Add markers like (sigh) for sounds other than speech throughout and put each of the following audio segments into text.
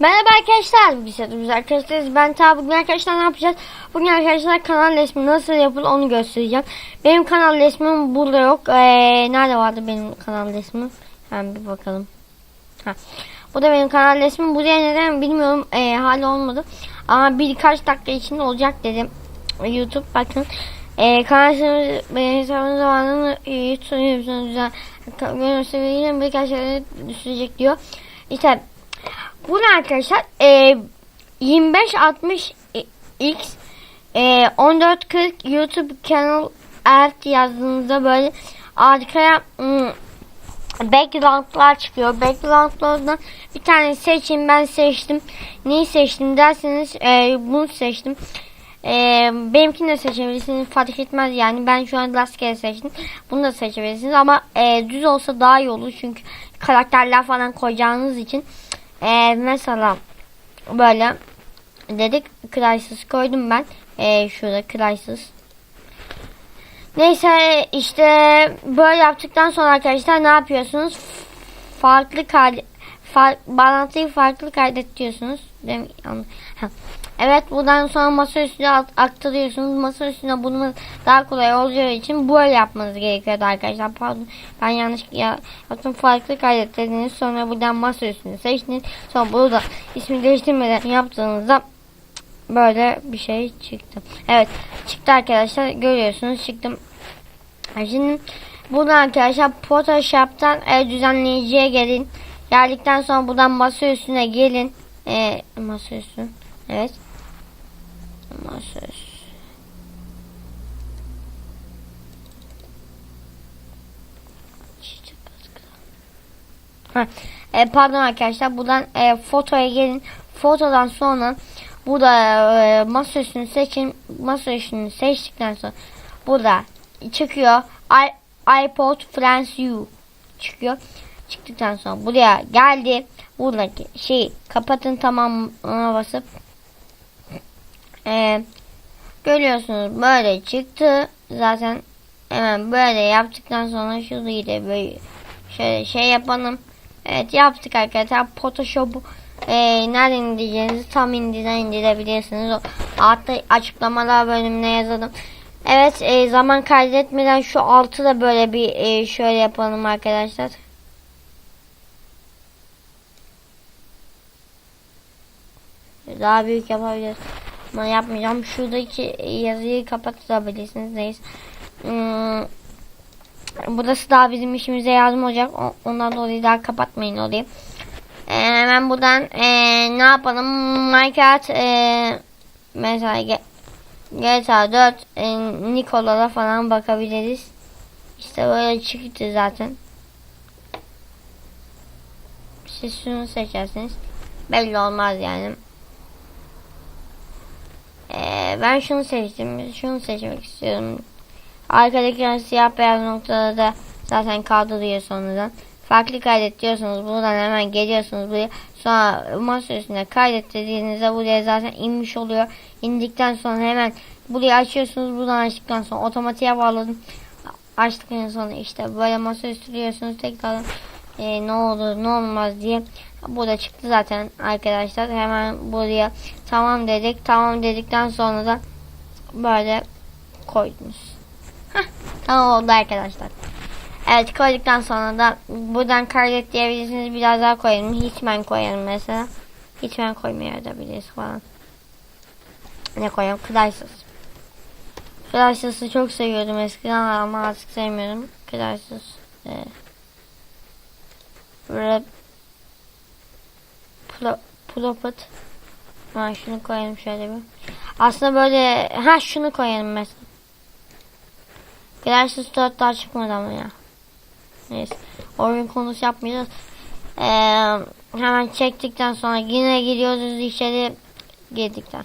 Merhaba arkadaşlar. Biz hepimiz arkadaşlarız. Ben ta bugün arkadaşlar ne yapacağız? Bugün arkadaşlar kanal resmi nasıl yapılır onu göstereceğim. Benim kanal resmim burada yok. Ee, nerede vardı benim kanal resmim? Hemen bir bakalım. Ha. Bu da benim kanal resmim. Buraya neden bilmiyorum. Ee, hala olmadı. Ama birkaç dakika içinde olacak dedim. YouTube bakın. Ee, kanal hesabım zamanını e, YouTube yüzünden görüntüsü yine birkaç yere düşecek diyor. İşte bunu arkadaşlar e, 2560 x e, 1440 YouTube kanal art yazdığınızda böyle arkaya hmm, backgroundlar çıkıyor. Backgroundlardan bir tane seçin. Ben seçtim. Neyi seçtim derseniz e, bunu seçtim. E, benimkini de seçebilirsiniz. Fark etmez yani. Ben şu an rastgele seçtim. Bunu da seçebilirsiniz. Ama e, düz olsa daha iyi olur. Çünkü karakterler falan koyacağınız için. E, mesela böyle dedik Crysis koydum ben. E, şurada Crysis. Neyse işte böyle yaptıktan sonra arkadaşlar ne yapıyorsunuz? Farklı kaydet far, bağlantıyı farklı kaydet diyorsunuz. Değil mi? Evet buradan sonra masa üstüne aktarıyorsunuz. Masa üstüne bunu daha kolay olacağı için böyle yapmanız gerekiyordu arkadaşlar. Pardon ben yanlış ya, yaptım. Farklı kaydet dediniz. Sonra buradan masa üstüne seçtiniz. Sonra burada ismi değiştirmeden yaptığınızda böyle bir şey çıktı. Evet çıktı arkadaşlar. Görüyorsunuz çıktım. Şimdi buradan arkadaşlar Photoshop'tan e, düzenleyiciye gelin. Geldikten sonra buradan masa üstüne gelin. E, masa üstü. Evet. Üstü. Ha, e, pardon arkadaşlar buradan e, fotoya gelin. Fotodan sonra burada e, masa seçin. Masa seçtikten sonra burada çıkıyor. I, iPod Friends You çıkıyor. Çıktıktan sonra buraya geldi. Buradaki şeyi kapatın tamamına basıp ee, görüyorsunuz böyle çıktı. Zaten hemen böyle yaptıktan sonra şurayı da böyle şöyle şey yapalım. Evet yaptık arkadaşlar. Photoshop'u e, nereden indireceğinizi tam indirden indirebilirsiniz. Altta açıklamalar bölümüne yazalım. Evet e, zaman kaydetmeden şu altı da böyle bir e, şöyle yapalım arkadaşlar. Daha büyük yapabiliriz. Ama yapmayacağım. Şuradaki yazıyı kapatabilirsiniz. Neyse. Hmm, burası daha bizim işimize yardım olacak. Ondan dolayı daha kapatmayın orayı. Ee, hemen buradan e, ne yapalım? Minecraft e, mesela GTA 4 e, Nikola'da falan bakabiliriz. İşte böyle çıktı zaten. Siz şunu seçersiniz. Belli olmaz yani. Ee, ben şunu seçtim. Şunu seçmek istiyorum. Arkadaki siyah beyaz noktada da zaten kaldırıyor sonradan. Farklı kaydet diyorsunuz. Buradan hemen geliyorsunuz buraya. Sonra masa üstüne kaydet dediğinizde buraya zaten inmiş oluyor. İndikten sonra hemen burayı açıyorsunuz. Buradan açtıktan sonra otomatiğe bağladım. Açtıktan sonra işte böyle masa üstü diyorsunuz. Tekrar e, ne olur ne olmaz diye. Burada çıktı zaten arkadaşlar. Hemen buraya tamam dedik. Tamam dedikten sonra da böyle koydunuz. Tamam oldu arkadaşlar. Evet koyduktan sonra da buradan kaydet diyebilirsiniz. Biraz daha koyalım. Hitman koyalım mesela. Hitman koymaya da biliriz falan. Ne koyalım? Crysis. Crysis'ı çok seviyordum eskiden ama artık sevmiyorum. Crysis. Ee, Rap Plopet Ha şunu koyalım şöyle bir. Aslında böyle ha şunu koyalım mesela. Crysis 4 daha çıkmadı ama ya. Neyse. Oyun konusu yapmayacağız. Ee, hemen çektikten sonra yine gidiyoruz içeri girdikten.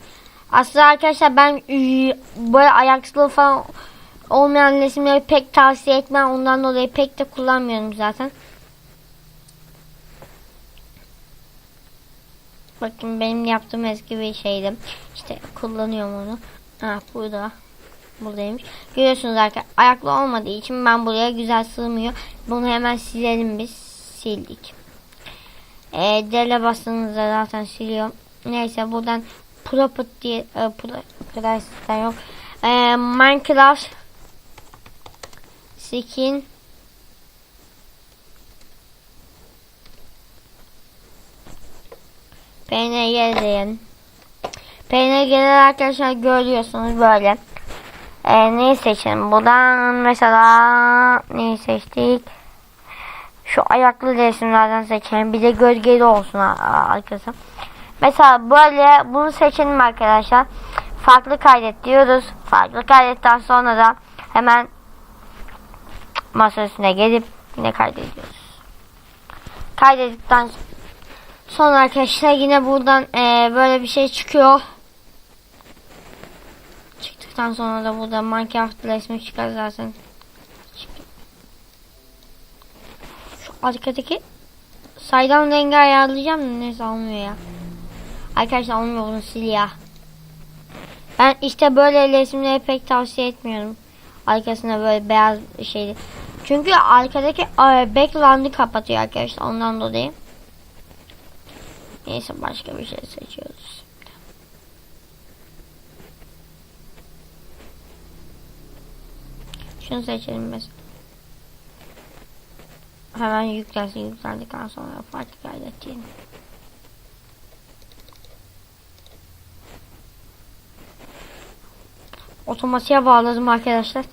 Aslında arkadaşlar ben böyle ayaksızlığı falan olmayan resimleri pek tavsiye etmem. Ondan dolayı pek de kullanmıyorum zaten. Bakın benim yaptığım eski bir şeydi. İşte kullanıyorum onu. Ha burada. Buradaymış. Görüyorsunuz arkadaşlar ayaklı olmadığı için ben buraya güzel sığmıyor. Bunu hemen silelim biz. Sildik. E, dele bastığınızda zaten siliyor. Neyse buradan Propet diye e, pro, kadar sistem yok. E, Minecraft skin PNG diyelim. PNG'ler arkadaşlar görüyorsunuz böyle. E, neyi seçelim? Buradan mesela neyi seçtik? Şu ayaklı resimlerden seçelim. Bir de gölgeli olsun arkası. Mesela böyle bunu seçelim arkadaşlar. Farklı kaydet diyoruz. Farklı kaydetten sonra da hemen masa üstüne gelip yine kaydediyoruz. Kaydettikten sonra arkadaşlar yine buradan eee, böyle bir şey çıkıyor. Çıktıktan sonra da burada Minecraft resmi çıkar zaten. Şu arkadaki saydam rengi ayarlayacağım da neyse olmuyor ya. Arkadaşlar olmuyor sil ya. Ben işte böyle resimleri pek tavsiye etmiyorum. Arkasına böyle beyaz şeyli. Çünkü arkadaki e, background'ı kapatıyor arkadaşlar ondan dolayı. Neyse başka bir şey seçiyoruz. Şunu seçelim mesela. Hemen yüklensin yüklendikten sonra farklı kaydet diyelim. Otomatiğe bağladım arkadaşlar.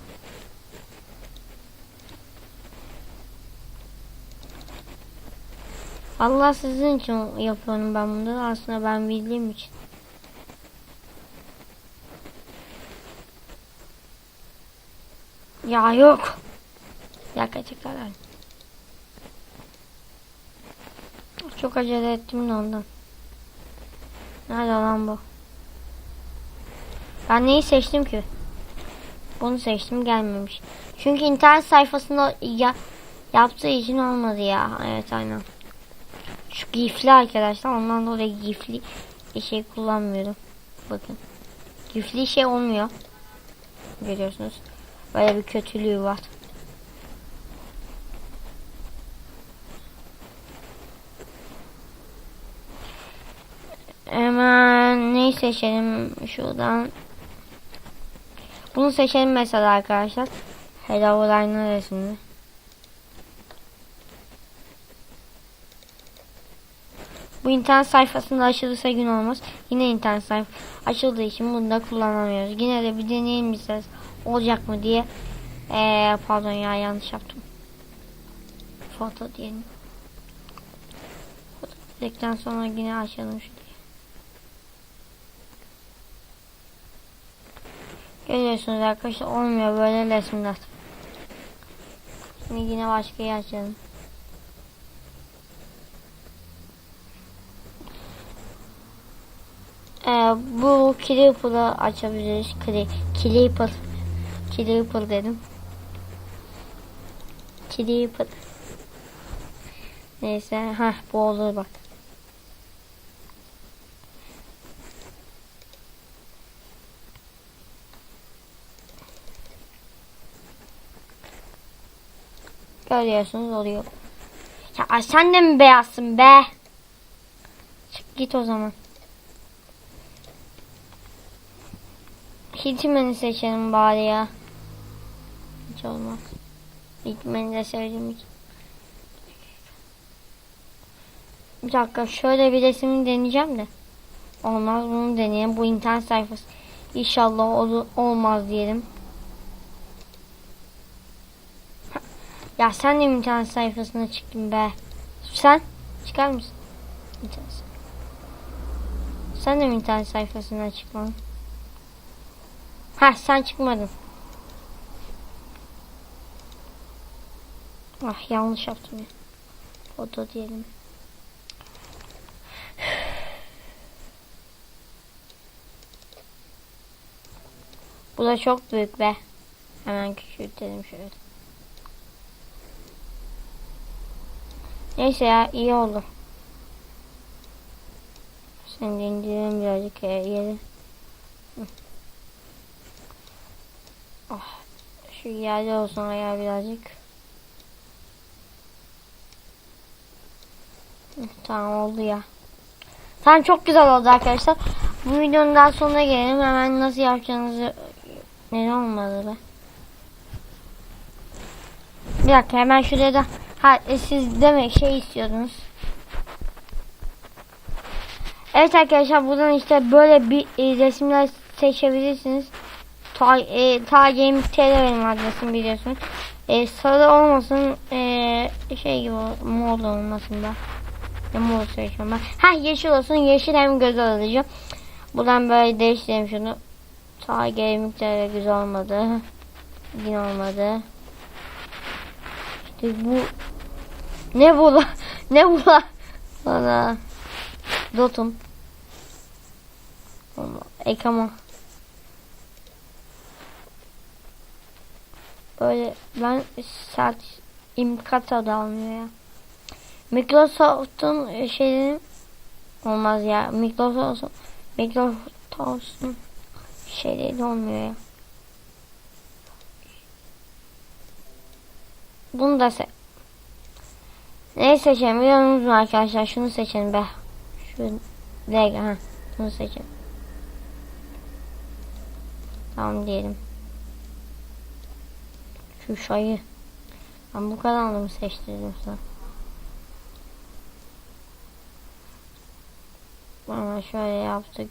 Allah sizin için yapıyorum ben bunu. Aslında ben bildiğim için. Ya yok. Ya gerçekten. Çok acele ettim de ondan. Nerede lan bu? Ben neyi seçtim ki? Bunu seçtim gelmemiş. Çünkü internet sayfasında ya, yaptığı için olmadı ya. Evet aynen. Şu gifli arkadaşlar ondan dolayı gifli şey kullanmıyorum. Bakın. Gifli şey olmuyor. Görüyorsunuz. Böyle bir kötülüğü var. Hemen neyi seçelim şuradan. Bunu seçelim mesela arkadaşlar. Hello Line resmini. Bu internet sayfasında açılırsa gün olmaz. Yine internet sayfa açıldığı için bunu da kullanamıyoruz. Yine de bir deneyelim isterseniz. Olacak mı diye. Ee, pardon ya yanlış yaptım. Foto diyelim. Foto dedikten sonra yine açalım şu diye. Görüyorsunuz arkadaşlar olmuyor böyle resimler. Şimdi yine başka açalım. Ee, bu Creeper'ı açabiliriz. Cre Creeper. Creeper dedim. Creeper. Neyse. ha bu olur bak. Görüyorsunuz oluyor. Ya sen de mi beyazsın be? Çık git o zaman. Hitman'ı seçelim bari ya. Hiç olmaz. Hitman'ı da sevdiğim için. Bir dakika şöyle bir resmi deneyeceğim de. Olmaz bunu deneyelim. Bu internet sayfası. İnşallah olur, olmaz diyelim. Ya sen de internet sayfasına çıktın be? Sen çıkar mısın? İnternet. Sen de internet sayfasına çıkmadın? Ha sen çıkmadın. Ah yanlış yaptım ya. Foto diyelim. (sighs) Bu da çok büyük be. Hemen küçültelim şöyle. Neyse ya iyi oldu. Şimdi indirelim birazcık yeri. Hı. Ah, şu yerde olsun ayağı birazcık. Tamam oldu ya. Tamam çok güzel oldu arkadaşlar. Bu videonun daha sonuna gelelim. Hemen nasıl yapacağınızı ne olmadı be. Bir dakika hemen şuraya da ha, e, siz demek şey istiyordunuz. Evet arkadaşlar buradan işte böyle bir e, resimler seçebilirsiniz. Ta, e, ta Gaming TR benim adresim biliyorsunuz. E, sarı olmasın e, şey gibi mor olmasın da. Ne mor seçiyorum ben. Ha yeşil olsun yeşil hem göz alıcı. Buradan böyle değiştirelim şunu. Ta Gaming TR güzel olmadı. Yine olmadı. İşte bu ne bu la? (laughs) Ne bu la? Ana. Dotum. Ekama. Böyle ben sert imkata da almıyor ya. Microsoft'un şeyleri olmaz ya. Microsoft'un Microsoft'un şeyleri olmuyor ya. Bunu da se Neyi seçelim biliyor musunuz arkadaşlar? Şunu seçelim be. Şu Leg ha. Bunu seçelim. Tamam diyelim. Şu şayı. Ben bu kadar mı seçtirdim sana? Ama şöyle yaptık.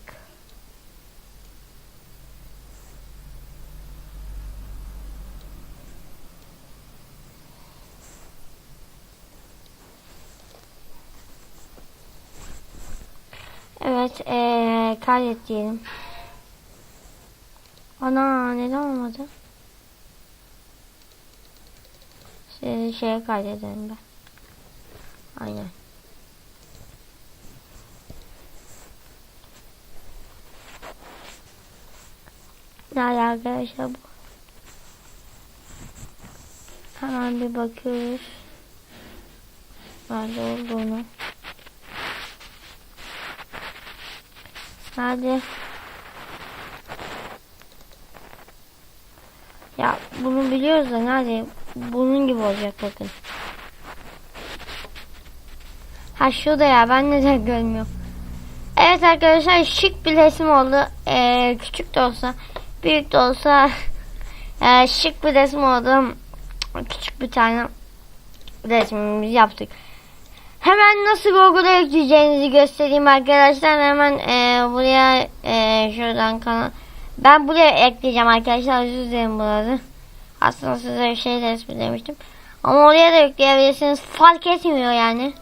Evet, ee, kaydet diyelim. Ana neden olmadı? Şey, şeye kaydedelim ben. Aynen. Nerede arkadaşlar bu? Hemen bir bakıyoruz. Nerede olduğunu. Hadi. Ya bunu biliyoruz da nerede? Bunun gibi olacak bakın. Ha şurada ya ben neden görmüyorum. Evet arkadaşlar şık bir resim oldu. Ee, küçük de olsa büyük de olsa (laughs) ee, şık bir resim oldu. Küçük bir tane resmimizi yaptık. Hemen nasıl Google'a yükleyeceğinizi göstereyim arkadaşlar. Hemen ee, buraya ee, şuradan kanal. Ben buraya ekleyeceğim arkadaşlar. Özür dilerim burada. Aslında size bir şey demiştim. Ama oraya da yükleyebilirsiniz. Fark etmiyor yani.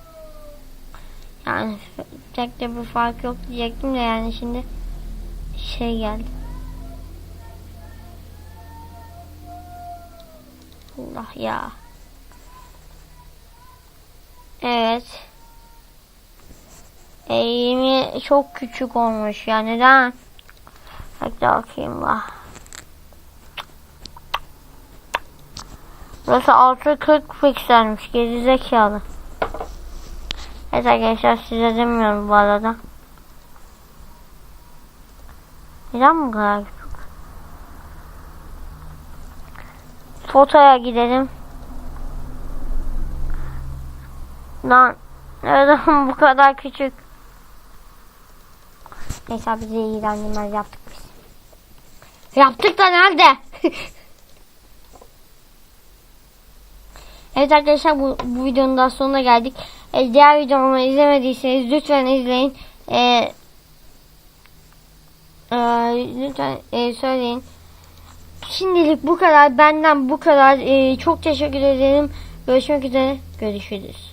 Yani pek de bir fark yok diyecektim de yani şimdi şey geldi. Allah ya. Evet. Eğimi çok küçük olmuş ya neden? Hadi bakayım bak. Burası 640 pikselmiş geri zekalı. Evet arkadaşlar size demiyorum bu arada. Neden bu kadar küçük? Fotoya gidelim. Lan neden (laughs) bu kadar küçük? Neyse bizi ilgilendirmez yaptık biz. Yaptık da nerede? (laughs) evet arkadaşlar bu, bu videonun daha sonuna geldik. E, diğer videomu izlemediyseniz lütfen izleyin. E, e, lütfen e, söyleyin. Şimdilik bu kadar. Benden bu kadar. E, çok teşekkür ederim. Görüşmek üzere. Görüşürüz.